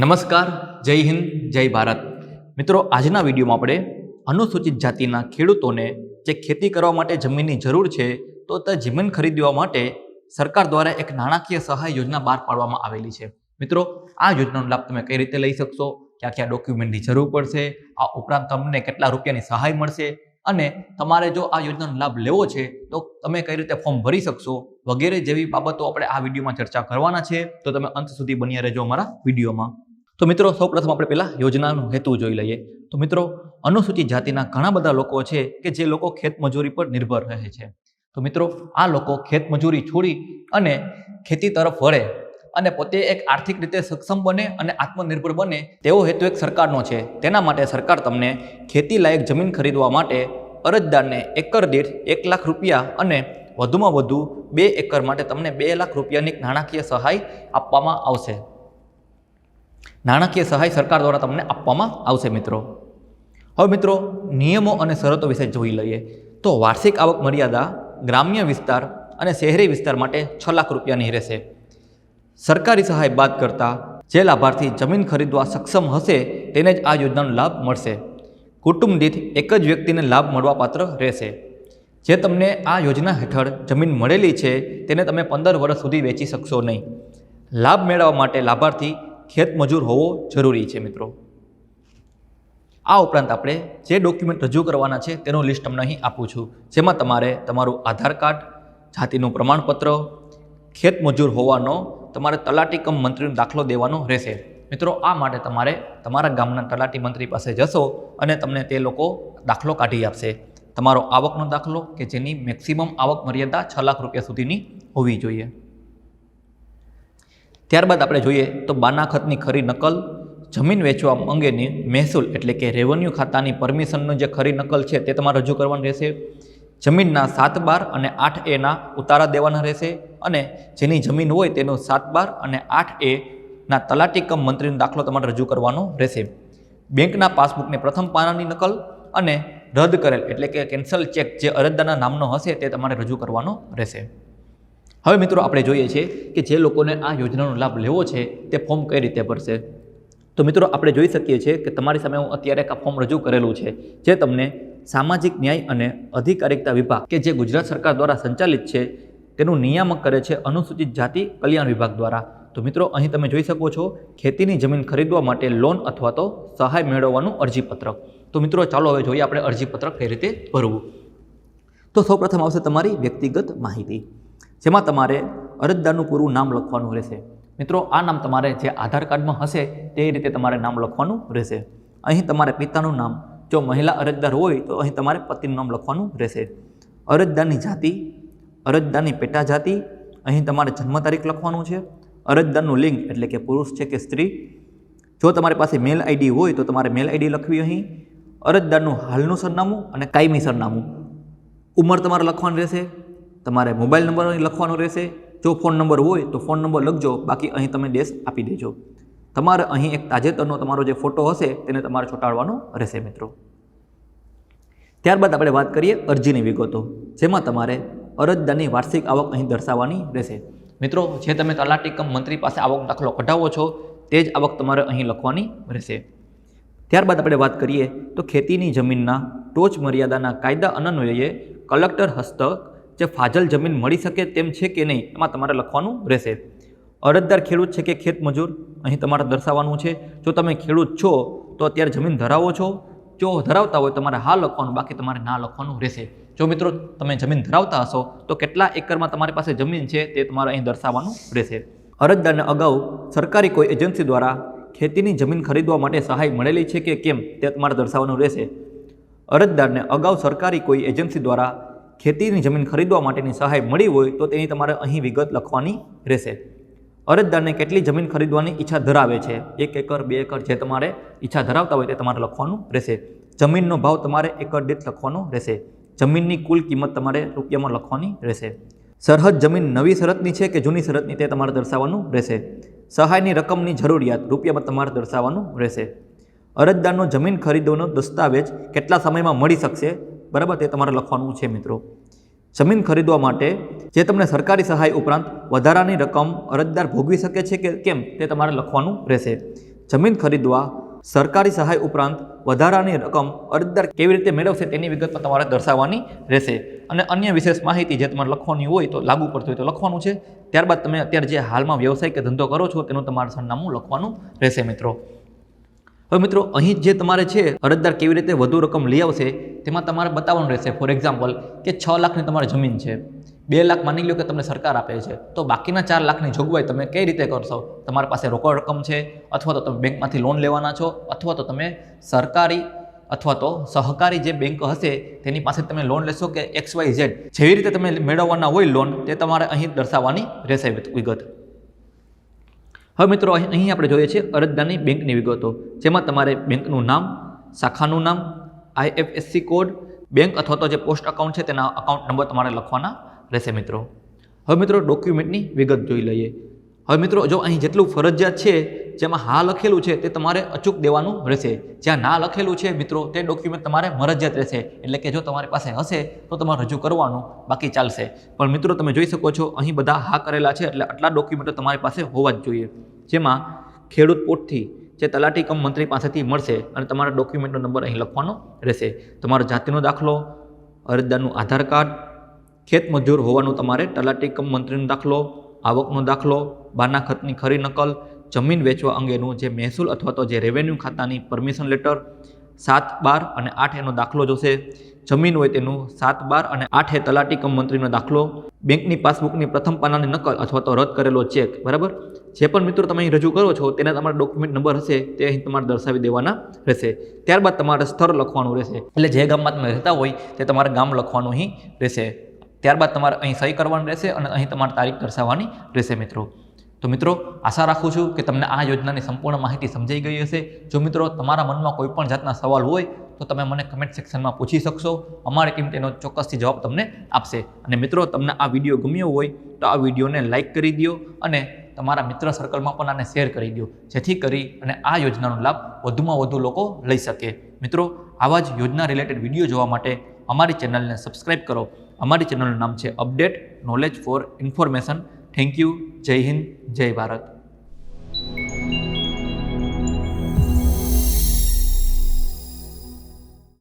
નમસ્કાર, જય હિન્દ, જય ભારત. મિત્રો, આજના વિડીયોમાં આપણે અનુસૂચિત જાતિના ખેડૂતોને જે ખેતી કરવા માટે જમીનની જરૂર છે, તો તે જમીન ખરીદવા માટે સરકાર દ્વારા એક નાણાકીય સહાય યોજના બહાર પાડવામાં આવેલી છે. મિત્રો, આ યોજનાનો લાભ તમે કઈ રીતે લઈ શકશો? ક્યાં ક્યાં ડોક્યુમેન્ટની જરૂર પડશે? આ ઉપરાંત તમને કેટલા રૂપિયાની સહાય મળશે? અને તમારે જો આ યોજનાનો લાભ લેવો છે, તો તમે કઈ રીતે ફોર્મ ભરી શકશો? વગેરે જેવી બાબતો આપણે આ વિડીયોમાં ચર્ચા કરવાના છે. તો તમે અંત સુધી બન્યા રહેજો અમારા વિડીયોમાં. તો મિત્રો, સૌપ્રથમ આપણે પહેલાં યોજનાનો હેતુ જોઈ લઈએ. તો મિત્રો, અનુસૂચિત જાતિના ઘણા બધા લોકો છે કે જે લોકો ખેતમજૂરી પર નિર્ભર રહે છે. તો મિત્રો, આ લોકો ખેતમજૂરી છોડી અને ખેતી તરફ વળે અને પોતે એક આર્થિક રીતે સક્ષમ બને અને આત્મનિર્ભર બને, તેવો હેતુ એક સરકારનો છે. તેના માટે સરકાર તમને ખેતી લાયક જમીન ખરીદવા માટે અરજદારને એકર દીઠ એક લાખ રૂપિયા અને વધુમાં વધુ બે એકર માટે તમને બે લાખ રૂપિયાની નાણાકીય સહાય આપવામાં આવશે. નાણાકીય સહાય સરકાર દ્વારા તમને આપવામાં આવશે મિત્રો. હવે મિત્રો, નિયમો અને શરતો વિશે જોઈ લઈએ. તો વાર્ષિક આવક મર્યાદા, ગ્રામ્ય વિસ્તાર અને શહેરી વિસ્તાર માટે છ લાખ રૂપિયાની રહેશે. સરકારી સહાય બાદ કરતાં જે લાભાર્થી જમીન ખરીદવા સક્ષમ હશે, તેને જ આ યોજનાનો લાભ મળશે. કુટુંબ દીઠ એક જ વ્યક્તિને લાભ મળવાપાત્ર રહેશે. જે તમને આ યોજના હેઠળ જમીન મળેલી છે, તેને તમે પંદર વર્ષ સુધી વેચી શકશો નહીં. લાભ મેળવવા માટે લાભાર્થી ખેતમજૂર હોવો જરૂરી છે મિત્રો. આ ઉપરાંત આપણે જે ડોક્યુમેન્ટ રજૂ કરવાના છે તેનું લિસ્ટ તમને અહીં આપું છું. જેમાં તમારે તમારું આધાર કાર્ડ, જાતિનું પ્રમાણપત્ર ખેતમજૂર હોવાનો, તમારે તલાટી કમ મંત્રીનો દાખલો દેવાનો રહેશે. મિત્રો, આ માટે તમારે તમારા ગામના તલાટી મંત્રી પાસે જશો અને તમને તે લોકો દાખલો કાઢી આપશે. તમારો આવકનો દાખલો કે જેની મેક્સિમમ આવક મર્યાદા છ લાખ રૂપિયા સુધીની હોવી જોઈએ. ત્યારબાદ આપણે જોઈએ તો બાના ખતની ખરી નકલ જમીન વેચવા અંગેની મહેસૂલ એટલે કે રેવન્યુ ખાતાની પરમિશનનું જે ખરી નકલ છે તે તમારે રજૂ કરવાની રહેશે. જમીનના સાત બાર અને આઠ એના ઉતારા દેવાના રહેશે અને જેની જમીન હોય તેનું સાત બાર અને આઠ એના તલાટીકમ તલાટી કમ મંત્રીનો દાખલો તમારે રજૂ કરવાનો રહેશે. બેંકના પાસબુકની પ્રથમ પાનાની નકલ અને રદ કરેલ એટલે કે કેન્સલ ચેક જે અરજદારના નામનો હશે તે તમારે રજૂ કરવાનો રહેશે. હવે મિત્રો આપણે જોઈએ છીએ કે જે લોકોને આ યોજનાનો લાભ લેવો છે, તે ફોર્મ કઈ રીતે ભરશે? તો મિત્રો આપણે જોઈ શકીએ છીએ કે તમારી સામે હું અત્યારે એક ફોર્મ રજૂ કરેલું છે, જે તમને સામાજિક ન્યાય અને અધિકારિકતા વિભાગ કે જે ગુજરાત સરકાર દ્વારા સંચાલિત છે, તેનું નિયામક કરે છે અનુસૂચિત જાતિ કલ્યાણ વિભાગ દ્વારા. તો મિત્રો અહીં તમે જોઈ શકો છો, ખેતીની જમીન ખરીદવા માટે લોન અથવા તો સહાય મેળવવાનું અરજીપત્રક. તો મિત્રો ચાલો હવે જોઈએ આપણે અરજીપત્રક કઈ રીતે ભરવું. તો સૌપ્રથમ આવશે તમારી વ્યક્તિગત માહિતી. જેમાં તમારે અરજદારનું પૂરું નામ લખવાનું રહેશે. મિત્રો, આ નામ તમારે જે આધાર કાર્ડમાં હશે, તે રીતે તમારે નામ લખવાનું રહેશે. અહીં તમારે પિતાનું નામ, જો મહિલા અરજદાર હોય, તો અહીં તમારે પતિનું નામ લખવાનું રહેશે. અરજદારની જાતિ, અરજદારની પેટા જાતિ અહીં તમારે જન્મ તારીખ લખવાનું છે. અરજદારનું લિંગ એટલે કે પુરુષ છે કે સ્ત્રી. જો તમારી પાસે મેલ આઈડી હોય, તો તમારે મેલ આઈડી લખવી અહીં. અરજદારનું હાલનું સરનામું અને કાયમી સરનામું. ઉંમર તમારે લખવાની રહેશે. તમારે મોબાઈલ નંબર અહીં લખવાનો રહેશે. જો ફોન નંબર હોય તો ફોન નંબર લખજો. બાકી અહીં તમે ડેશ આપી દેજો. તમારે અહીં એક તાજેતરનો તમારો જે ફોટો હશે તેને તમારે ચોંટાડવાનો રહેશે મિત્રો. ત્યારબાદ આપણે વાત કરીએ અરજીની વિગતો, જેમાં તમારે અરજદારની વાર્ષિક આવક અહીં દર્શાવવાની રહેશે. મિત્રો, જે તમે તલાટી કમ મંત્રી પાસે આવક દાખલો કઢાવો છો, તે જ આવક તમારે અહીં લખવાની રહેશે. ત્યારબાદ આપણે વાત કરીએ તો ખેતીની જમીનના ટોચ મર્યાદાના કાયદા અનન્વયે કલેક્ટર હસ્તક જે ફાજલ જમીન મળી શકે તેમ છે કે નહીં, એમાં તમારે લખવાનું રહેશે. અરજદાર ખેડૂત છે કે ખેત મજૂર, અહીં તમારે દર્શાવવાનું છે. જો તમે ખેડૂત છો, તો અત્યારે જમીન ધરાવો છો. જો ધરાવતા હોય, તમારે હા લખવાનું, બાકી તમારે ના લખવાનું રહેશે. જો મિત્રો, તમે જમીન ધરાવતા હશો, તો કેટલા એકરમાં તમારી પાસે જમીન છે તે તમારે અહીં દર્શાવવાનું રહેશે. અરજદારને અગાઉ સરકારી કોઈ એજન્સી દ્વારા ખેતીની જમીન ખરીદવા માટે સહાય મળેલી છે કે કેમ, તે તમારે દર્શાવવાનું રહેશે. અરજદારને અગાઉ સરકારી કોઈ એજન્સી દ્વારા ખેતીની જમીન ખરીદવા માટેની સહાય મળી હોય તો તેની તમારે અહીં વિગત લખવાની રહેશે. અરજદારને કેટલી જમીન ખરીદવાની ઈચ્છા ધરાવે છે? એક એકર, બે એકર જે તમારે ઈચ્છા ધરાવતા હોય તે તમારે લખવાનું રહેશે. જમીનનો ભાવ તમારે એકર દીઠ લખવાનો રહેશે. જમીનની કુલ કિંમત તમારે રૂપિયામાં લખવાની રહેશે. સરહદ જમીન નવી શરતની છે કે જૂની શરતની તે તમારે દર્શાવવાનું રહેશે. સહાયની રકમની જરૂરિયાત રૂપિયામાં તમારે દર્શાવવાનું રહેશે. અરજદારનો જમીન ખરીદવાનો દસ્તાવેજ કેટલા સમયમાં મળી શકશે? બરાબર? તે તમારે લખવાનું છે મિત્રો. જમીન ખરીદવા માટે જે તમને સરકારી સહાય ઉપરાંત વધારાની રકમ અરજદાર ભોગવી શકે છે કે કેમ તે તમારે લખવાનું રહેશે. જમીન ખરીદવા સરકારી સહાય ઉપરાંત વધારાની રકમ અરજદાર કેવી રીતે મેળવશે તેની વિગત તમારે દર્શાવવાની રહેશે. અને અન્ય વિશેષ માહિતી જે તમારે લખવાની હોય તો લાગુ પડતું હોય તો લખવાનું છે. ત્યારબાદ તમે અત્યારે જે હાલમાં વ્યવસાય કે ધંધો કરો છો તેનું તમારે સરનામું લખવાનું રહેશે મિત્રો. હવે મિત્રો, અહીં જે તમારે છે, અરજદાર કેવી રીતે વધુ રકમ લઈ આવશે, તેમાં તમારે બતાવવાનું રહેશે. ફોર એક્ઝામ્પલ કે છ લાખની તમારી જમીન છે, બે લાખ માની લો કે તમને સરકાર આપે છે, તો બાકીના ચાર લાખની જોગવાઈ તમે કઈ રીતે કરશો? તમારી પાસે રોકડ રકમ છે, અથવા તો તમે બેંકમાંથી લોન લેવાના છો, અથવા તો તમે સરકારી, અથવા તો સહકારી જે બેંક હશે, તેની પાસે તમે લોન લેશો કે એક્સ વાય ઝેડ જેવી રીતે તમે મેળવવાના હોય લોન, તે તમારે અહીં દર્શાવવાની રહેશે વિગત. હવે મિત્રો, અહીં આપણે જોઈએ છીએ અરજદારની બેંકની વિગતો, જેમાં તમારે બેંકનું નામ, શાખાનું નામ આઈએફએસસી કોડ બેંક અથવા તો જે પોસ્ટ અકાઉન્ટ છે તેના અકાઉન્ટ નંબર તમારે લખવાના રહેશે મિત્રો. હવે મિત્રો ડોક્યુમેન્ટની વિગત જોઈ લઈએ. હવે મિત્રો, જો અહીં જેટલું ફરજિયાત છે, જેમાં હા લખેલું છે, તે તમારે અચૂક દેવાનું રહેશે. જ્યાં ના લખેલું છે, મિત્રો, તે ડોક્યુમેન્ટ તમારે મરજિયાત રહેશે. એટલે કે જો તમારી પાસે હશે, તો તમારે રજૂ કરવાનું બાકી ચાલશે. પણ મિત્રો, તમે જોઈ શકો છો, અહીં બધા હા કરેલા છે, એટલે આટલા ડોક્યુમેન્ટો તમારી પાસે હોવા જ જોઈએ. જેમાં ખેડૂત પોટથી જે તલાટી કમ મંત્રી પાસેથી મળશે, અને તમારા ડોક્યુમેન્ટનો નંબર અહીં લખવાનો રહેશે. તમારો જાતિનો દાખલો, અરજદારનું આધાર કાર્ડ, ખેત મજૂર હોવાનું તમારે તલાટી કમ મંત્રીનો દાખલો આવકનો દાખલો, બાના ખતની ખરી નકલ, જમીન વેચવા અંગેનું જે મહેસૂલ અથવા તો જે રેવન્યુ ખાતાની પરમિશન લેટર સાત બાર અને આઠ એનો દાખલો જોશે. જમીન હોય તેનું સાત બાર અને આઠ એ તલાટી કમ મંત્રીનો દાખલો. બેંકની પાસબુકની પ્રથમ પાનાની નકલ અથવા તો રદ કરેલો ચેક, બરાબર? જે પણ મિત્રો તમે અહીં રજૂ કરો છો, તેના તમારા ડોક્યુમેન્ટ નંબર હશે, તે અહીં તમારે દર્શાવી દેવાના રહેશે. ત્યારબાદ તમારે સ્થળ લખવાનું રહેશે. એટલે જે ગામમાં તમે રહેતા હોય, તે તમારે ગામ લખવાનું અહીં રહેશે. ત્યારબાદ તમારે અહીં સહી કરવાની રહેશે અને અહીં તમારે તારીખ દર્શાવવાની રહેશે મિત્રો. તો મિત્રો, આશા રાખું છું કે તમને આ યોજનાની સંપૂર્ણ માહિતી સમજાઈ ગઈ હશે. જો મિત્રો તમારા મનમાં કોઈ પણ જાતના સવાલ હોય, તો તમે મને કમેન્ટ સેક્શનમાં પૂછી શકશો. અમારી ટીમ તેનો ચોક્કસથી જવાબ તમને આપશે. અને મિત્રો, તમને આ વીડિયો ગમ્યો હોય, તો આ વિડીયોને લાઇક કરી દો અને તમારા મિત્ર સર્કલમાં પણ આને શેર કરી દો. જેથી કરી અને આ યોજનાનો લાભ વધુમાં વધુ લોકો લઈ શકે. મિત્રો, આવા જ યોજના રિલેટેડ વીડિયો જોવા માટે અમારી ચેનલને સબસ્ક્રાઈબ કરો. અમારી ચેનલનું નામ છે update knowledge for information thank you જય હિન્દ જય ભારત.